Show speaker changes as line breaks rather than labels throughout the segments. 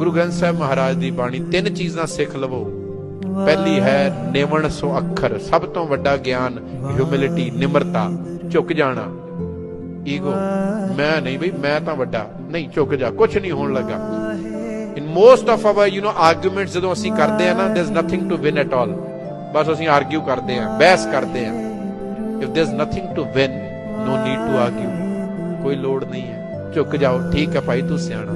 ਗੁਰੂ ਗ੍ਰੰਥ ਸਾਹਿਬ ਮਹਾਰਾਜ ਦੀ ਬਾਣੀ ਤਿੰਨ ਚੀਜ਼ਾਂ ਸਿੱਖ ਲਵੋ। ਪਹਿਲੀ ਹੈ ਨਿਵਣ ਸੋ ਅੱਖਰ ਸਭ ਤੋਂ ਵੱਡਾ ਗਿਆਨ ਹਿਊਮਿਲਿਟੀ ਨਿਮਰਤਾ। ਝੁਕ ਜਾਣਾ। ਈਗੋ ਮੈਂ ਨਹੀਂ ਬਈ ਮੈਂ ਤਾਂ ਵੱਡਾ। ਨਹੀਂ ਝੁਕ ਜਾ। ਕੁਝ ਨਹੀਂ ਹੋਣ ਲੱਗਾ। In most of our you know arguments ਜਦੋਂ ਅਸੀਂ ਕਰਦੇ ਆ ਨਾ there is nothing to win at all ਬਸ ਅਸੀਂ ਆਰਗੂ ਕਰਦੇ ਆ ਬਹਿਸ ਕਰਦੇ ਆ if there is nothing to win no need to argue ਕੋਈ ਲੋੜ ਨਹੀਂ ਹੈ। ਝੁਕ ਜਾਓ। ਠੀਕ ਹੈ ਭਾਈ ਤੂੰ ਸਿਆਣਾ।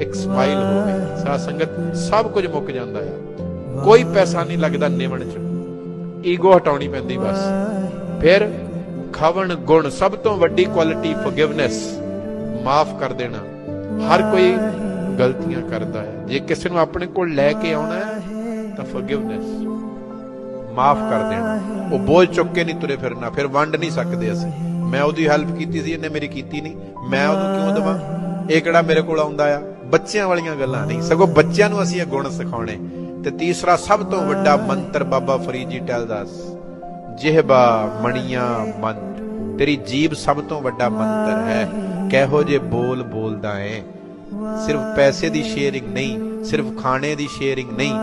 ਇੱਕ ਸਮਾਈਲ ਹੋਵੇ ਸਾਧ ਸੰਗਤ ਸਭ ਕੁਝ ਮੁੱਕ ਜਾਂਦਾ ਆ। ਕੋਈ ਪੈਸਾ ਨਹੀਂ ਲੱਗਦਾ ਨਿਵਣ ਚ। ਈਗੋ ਹਟਾਉਣੀ ਪੈਂਦੀ ਬਸ। ਫਿਰ ਖਵਣ ਗੁਣ, ਸਭ ਤੋਂ ਵੱਡੀ ਕੁਆਲਿਟੀ ਫੋਰਗਿਵਨੈਸ ਮਾਫ ਕਰ ਦੇਣਾ। ਹਰ ਕੋਈ ਗਲਤੀਆਂ ਕਰਦਾ ਹੈ ਜੇ ਕਿਸੇ ਨੂੰ ਆਪਣੇ ਕੋਲ ਲੈ ਕੇ ਆਉਣਾ ਹੈ, ਤਾਂ ਫੋਰਗਿਵਨੈਸ ਮਾਫ ਕਰ ਦੇਣਾ। ਉਹ ਬੋਝ ਚੁੱਕ ਕੇ ਨਹੀਂ ਤੁਰੇ ਫਿਰਨਾ। ਫਿਰ ਵੰਡ ਨਹੀਂ ਸਕਦੇ ਅਸੀਂ। ਮੈਂ ਉਹਦੀ ਹੈਲਪ ਕੀਤੀ ਸੀ, ਇਹਨੇ ਮੇਰੀ ਕੀਤੀ ਨਹੀਂ। ਮੈਂ ਉਹਨੂੰ ਕਿਉਂ ਦਵਾਂ? ਇਹ ਕਿਹੜਾ ਮੇਰੇ ਕੋਲ ਆਉਂਦਾ ਆ? ਬੱਚਿਆਂ ਵਾਲੀਆਂ ਗੱਲਾਂ ਨਹੀਂ। ਸਗੋਂ ਬੱਚਿਆਂ ਨੂੰ ਅਸੀਂ ਇਹ ਗੁਣ ਸਿਖਾਉਣੇ। ਤੇ ਤੀਸਰਾ ਸਭ ਤੋਂ ਵੱਡਾ ਮੰਤਰ ਬਾਬਾ ਫਰੀਦ ਜੀ ਟੈਲਦਾ ਜਿਹਬਾ ਮਣੀਆਂ ਮੰਤ ਤੇਰੀ ਜੀਬ ਸਭ ਤੋਂ ਵੱਡਾ ਮੰਤਰ ਹੈ। ਕਿਹੋ ਜੇ ਬੋਲ ਬੋਲਦਾ ਏ। ਸਿਰਫ ਪੈਸੇ ਦੀ ਸ਼ੇਅਰਿੰਗ ਨਹੀਂ, ਸਿਰਫ ਖਾਣੇ ਦੀ ਸ਼ੇਅਰਿੰਗ ਨਹੀਂ,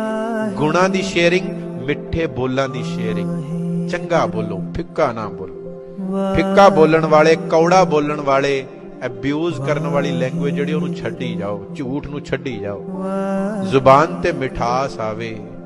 ਗੁਣਾਂ ਦੀ ਸ਼ੇਅਰਿੰਗ, ਮਿੱਠੇ ਬੋਲਾਂ ਦੀ ਸ਼ੇਅਰਿੰਗ। ਚੰਗਾ ਬੋਲੋ, ਫਿੱਕਾ ਨਾ ਬੋਲੋ। ਫਿੱਕਾ ਬੋਲਣ ਵਾਲੇ, ਕੌੜਾ ਬੋਲਣ ਵਾਲੇ ਅਬਿਊਜ਼ ਕਰਨ ਵਾਲੀ ਲੈਂਗੁਏਜ ਜਿਹੜੀ ਉਹਨੂੰ ਛੱਡੀ ਜਾਓ, ਝੂਠ ਨੂੰ ਛੱਡੀ ਜਾਓ। ਜ਼ੁਬਾਨ ਤੇ ਮਿਠਾਸ ਆਵੇ।